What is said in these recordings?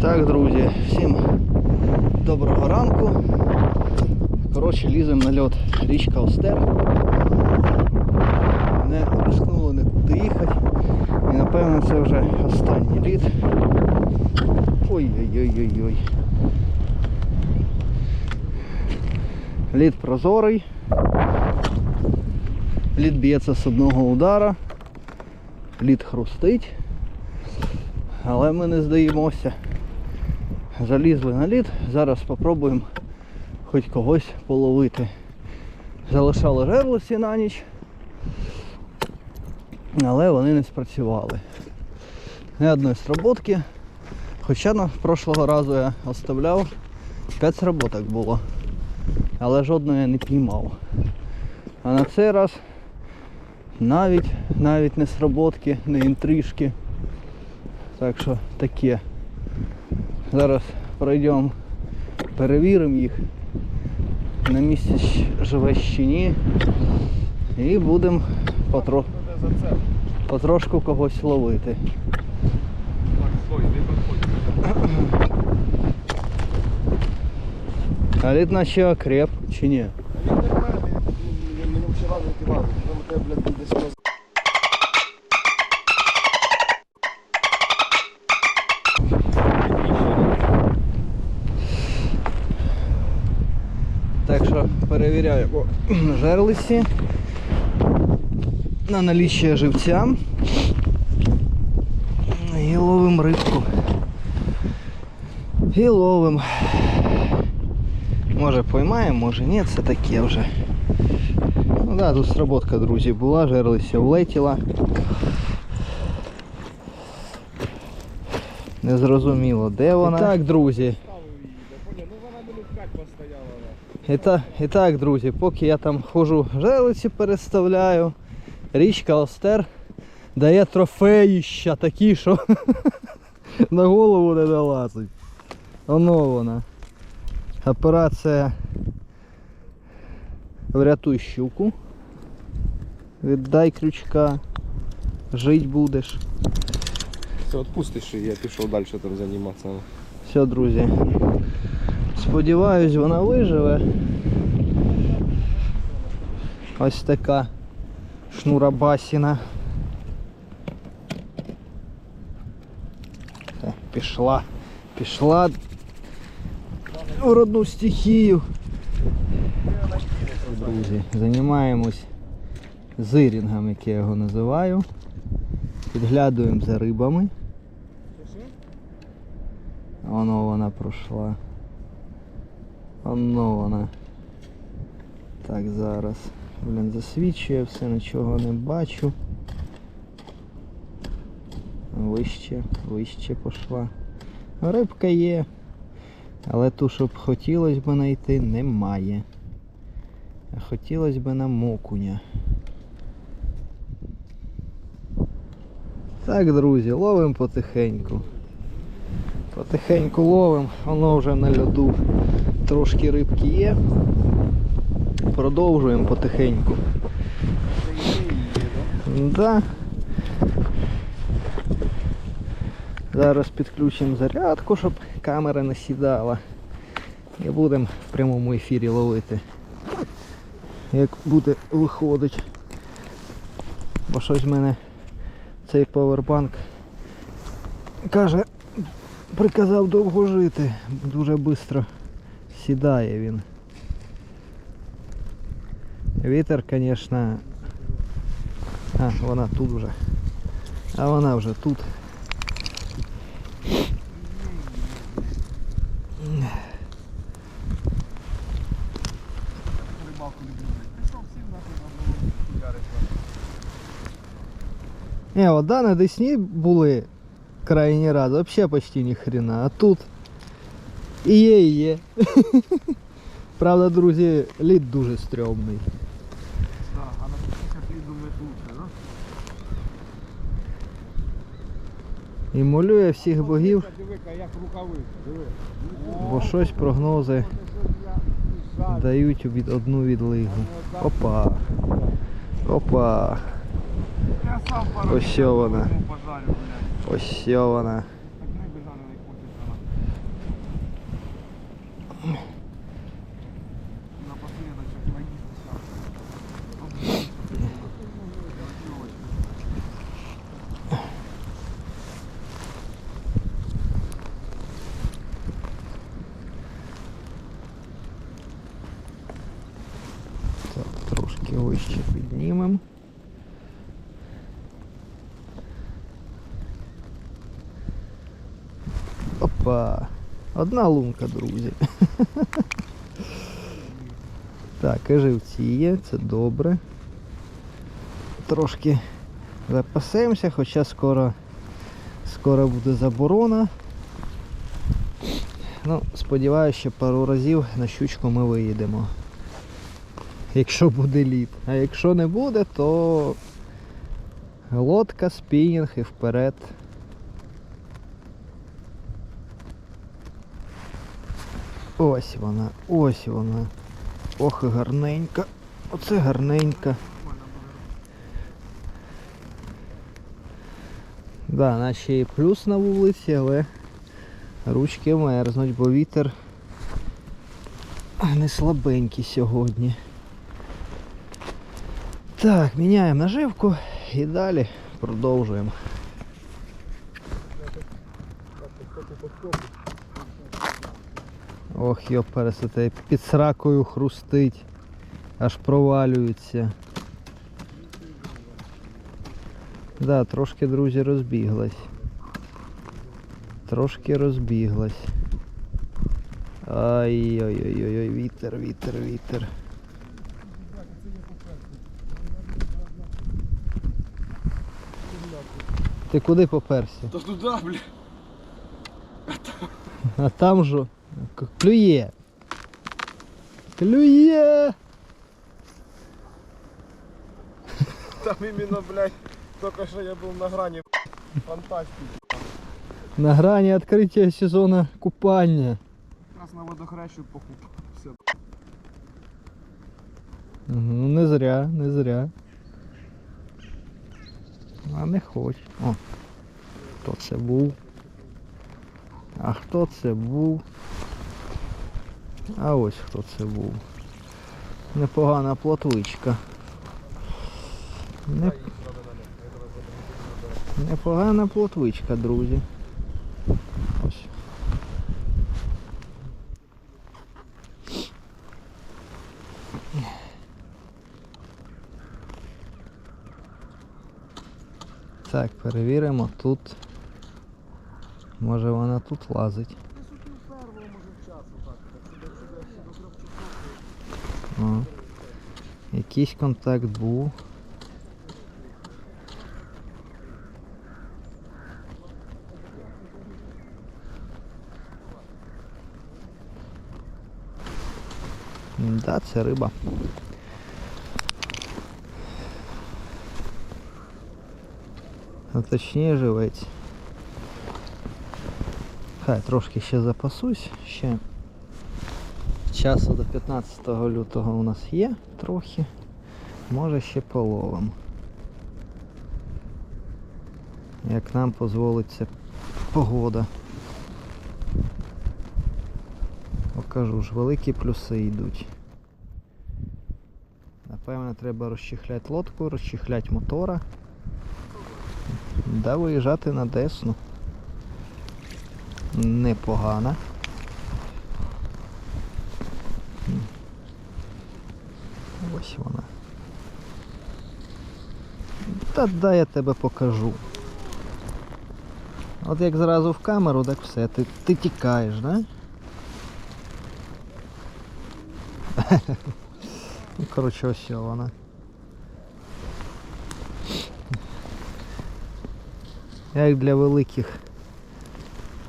Так, друзі, всім доброго ранку. Коротше, ліземо на льот річка Остер. Не рискнуло нікуди їхати. І напевно це вже останній лід. Ой-ой-ой-ой-ой. Лід прозорий. Лід б'ється з одного удара. Лід хрустить. Але ми не здаємося. Залізли на лід, зараз спробуємо хоч когось половити. Залишали жерлиці на ніч, але вони не спрацювали. Ні одної сработки. Хоча на прошлого разу я оставляв 5 сработок було. Але жодної я не піймав. А на цей раз навіть навіть не сработки, не інтрижки. Так що таке. Зараз пройдемо, перевіримо їх. На місці живе ще ні. І будемо потро... потрошку когось ловити. А лід наче окреп, чи ні? Мені вчора не кивали, тому те, блядь, десь перевіряємо жерлиці на наліччя живця. І ловимо рибку. І ловимо. Може поймаємо, може ні, це таке вже. Ну да, тут сработка, друзі, була, жерлиця влетіла. Незрозуміло, де вона. Так, друзі, Ну вона минут 5 постояла. І, та, і так, друзі, поки я там хожу, жерлиці переставляю, річка Остер дає трофеїща такі, що на голову не долазить. Оно вона. Операція Врятуй щуку. Віддай крючка. Жить будеш. Все, відпустиш, і я пішов далі там займатися. Все, друзі. Сподіваюсь, вона виживе. Ось така шнурабасіна. Пішла. Пішла в родну стихію. Друзі, займаємось зирінгом, як я його називаю. Підглядуємо за рибами. Воно вона пройшла. Воно вона. Так, зараз. Блін, засвічує, все нічого не бачу. Вище, вище пішла. Рибка є. Але ту, щоб хотілося б знайти, немає. Хотілося б на мокуня. Так, друзі, ловимо потихеньку. Потихеньку ловимо, воно вже на льоду трошки рибки є. Продовжуємо потихеньку. Да. Зараз підключимо зарядку, щоб камера не сідала. І будемо в прямому ефірі ловити. Як буде виходить. Бо щось в мене цей повербанк каже, приказав довго жити. Дуже швидко сідає він. Вітер, звісно. А, вона тут вже. А вона вже тут. Рибалку люблю. Пішов всім нахуй на Не, от да, на Десні були крайній раз, взагалі почти ні хрена. А тут і є, і є. Правда, друзі, лід дуже стрьомний. Так, а на 50 літ думаю лучше, да? І молює всіх богів, Диви-ка, як рукавиця, диви. бо щось прогнози дають від одну відлигу. Опа. Опа. Ось вона. Ось вона. Так риби жарений хочеться. вище піднімемо. Опа! Одна лунка, друзі. Так, і живці є, це добре. Трошки запасемося, хоча скоро, скоро буде заборона. Ну, сподіваюся, що пару разів на щучку ми виїдемо. Якщо буде лід. А якщо не буде, то лодка, спінінг і вперед. Ось вона, ось вона. Ох і гарненька. Оце гарненька. Да, наче і плюс на вулиці, але ручки мерзнуть, бо вітер не слабенький сьогодні. Так, міняємо наживку і далі продовжуємо. Ох, йо пересете, під сракою хрустить, аж провалюється. Да, трошки, друзі, розбіглась. Трошки розбіглась. Ай-ой-ой-ой, вітер, вітер, вітер. Ти куди поперся? Та туди, бля. А там же клює. Клює! Там іменно, блядь, тільки що я був на грані фантастики. На грані відкриття сезону купання. Якраз на водохрещу покуп. Все. Ну не зря, не зря. А не хоче. О. Хто це був? А хто це був? А ось хто це був. Непогана плотвичка. Не... Непогана плотвичка, друзі. Так, перевіримо тут. Може вона тут лазить. Якийсь контакт був. Да, це риба. А точніше живець. Хай трошки ще запасусь, ще часу до 15 лютого у нас є трохи. Може ще половим. Як нам дозволить ця погода. Покажу ж, великі плюси йдуть. Напевно, треба розчихляти лодку, розчихляти мотора. Да, виїжджати на Десну. Непогано. Ось вона. Та дай я тебе покажу. От як зразу в камеру, так все, ти, ти тікаєш, да? Ну, коротше, ось вона. Як для великих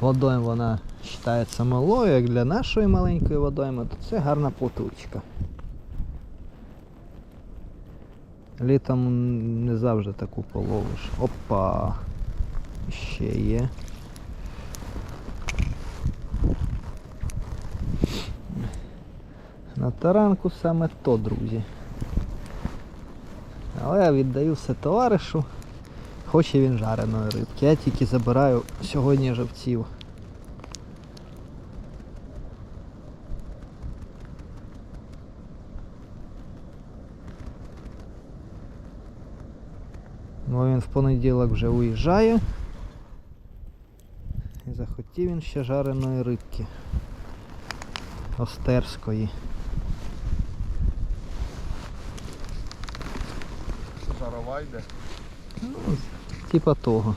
водойм вона вважається малою, як для нашої маленької водойми, то це гарна плотучка. Літом не завжди таку половиш. Опа! Ще є. На таранку саме то, друзі. Але я віддаю все товаришу. Хоче він жареної рибки. Я тільки забираю сьогодні живців. Бо він в понеділок вже уїжджає. І захотів він ще жареної рибки. Остерської. парова йде. Типа того.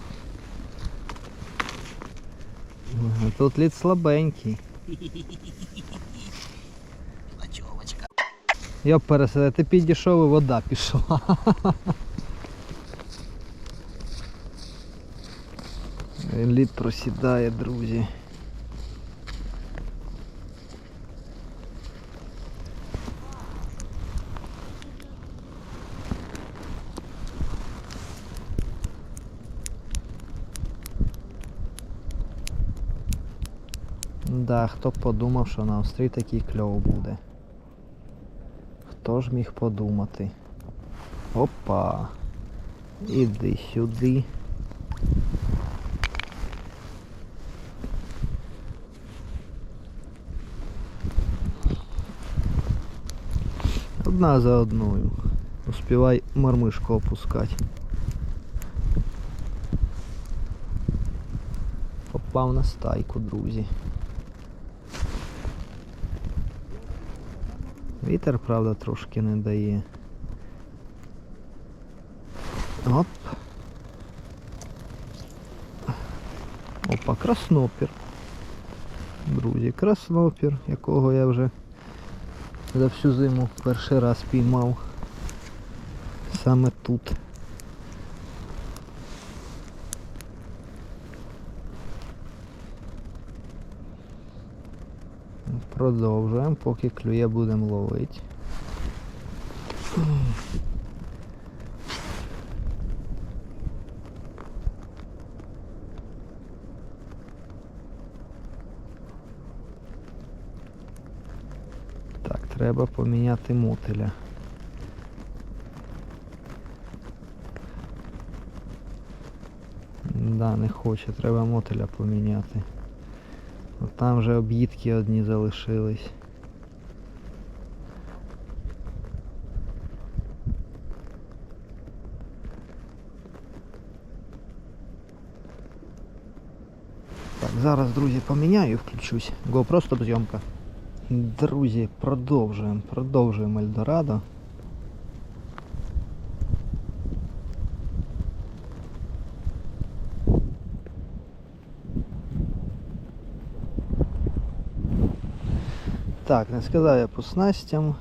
Тут лід слабенький. Я переседе, ти підійшов і вода пішла. Лід просідає, друзі. Да, хто б подумав, що на острі такий кльов буде. Хто ж міг подумати? Опа. Іди сюди. Одна за одною. Успівай мармишку опускати. Попав на стайку, друзі. Вітер, правда, трошки не дає. Оп. Опа, краснопір. Друзі, краснопір, якого я вже за всю зиму перший раз піймав. Саме тут. Продовжуємо, поки клює будемо ловити. треба поміняти мотиля. Да, не хоче, треба мотиля поміняти. От там вже об'їдки одні залишились. Так, зараз, друзі, поміняю і включусь. GoPro стоп зйомка. Друзі, продовжуємо, продовжуємо Ельдорадо. Так, не сказав я по снастям.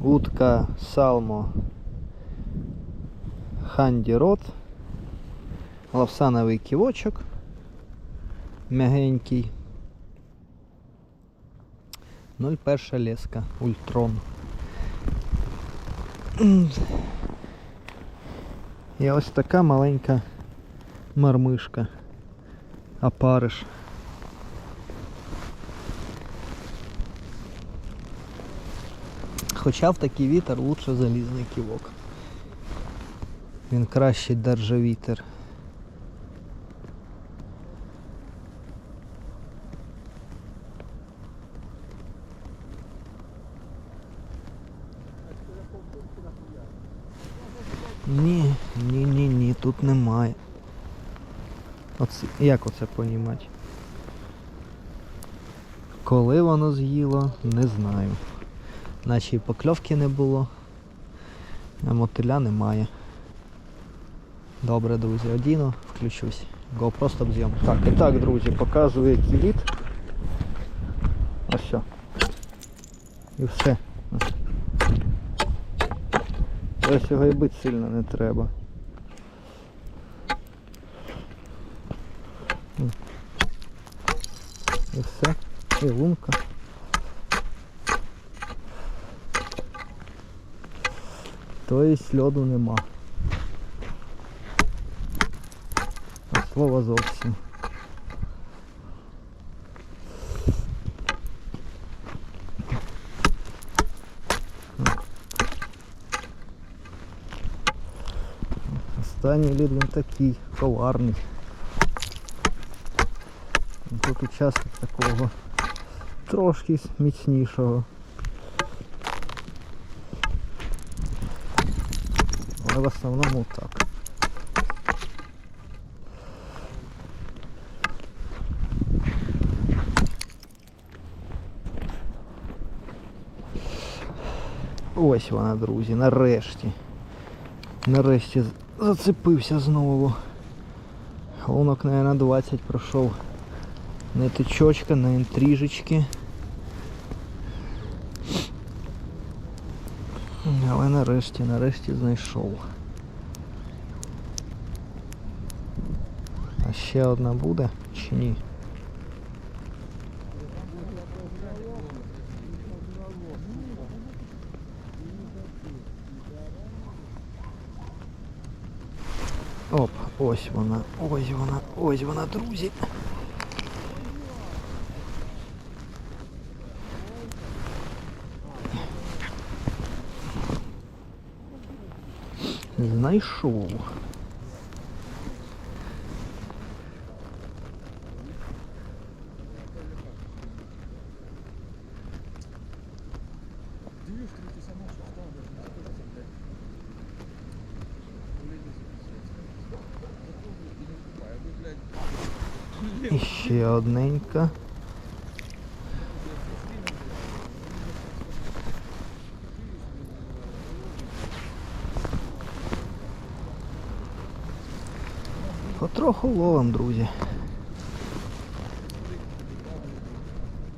Утка Салмо Ханді Рот. Лавсановий ківочок. Мягенький. 01 леска. Ультрон. І ось така маленька мармишка. Апариш. Хоча в такий вітер лучше залізний ківок. Він краще держа вітер. Ні, ні, ні, ні, тут немає. Оце, як оце понімати? Коли воно з'їло, не знаю. Наче і покльовки не було, а мотиля немає. Добре, друзі, одіну, включусь. GoPro стоп зйомка. Так, і так, друзі, показую кіліт. Ось. І все. Ось його і бити сильно не треба. І все. І лунка. Тобто льоду нема. А слова зовсім. Останній лід він такий коварний. Тут учасник такого трошки міцнішого. Але в основному так. Ось вона, друзі, нарешті. Нарешті з- зацепився знову. Лунок, наверное, 20 пройшов. Не тичочка, не інтрижечки. Але нарешті, нарешті знайшов. А ще одна буде чи ні? Ось вона, ось вона, ось вона, друзі. Знайшов. Ще одненька. Потроху ловим, друзі.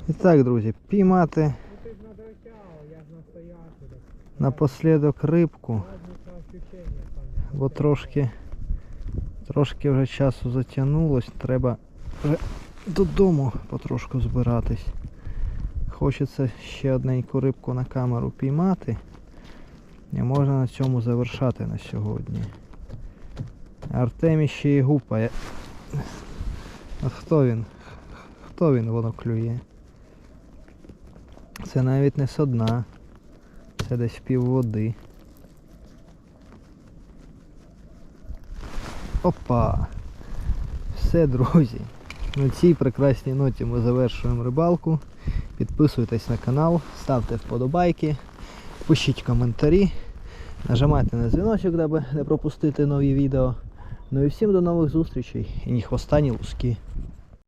І так, друзі, піймати напослідок рибку. Бо трошки, трошки вже часу затягнулось, треба додому потрошку збиратись. Хочеться ще одненьку рибку на камеру піймати. І можна на цьому завершати на сьогодні. Артемій ще і гупає. А хто він? Хто він воно клює? Це навіть не со дна. Це десь пів води. Опа! Все, друзі. На цій прекрасній ноті ми завершуємо рибалку. Підписуйтесь на канал, ставте вподобайки, пишіть коментарі, нажимайте на дзвіночок, аби не пропустити нові відео. Ну і всім до нових зустрічей і ні хвоста, ні луски.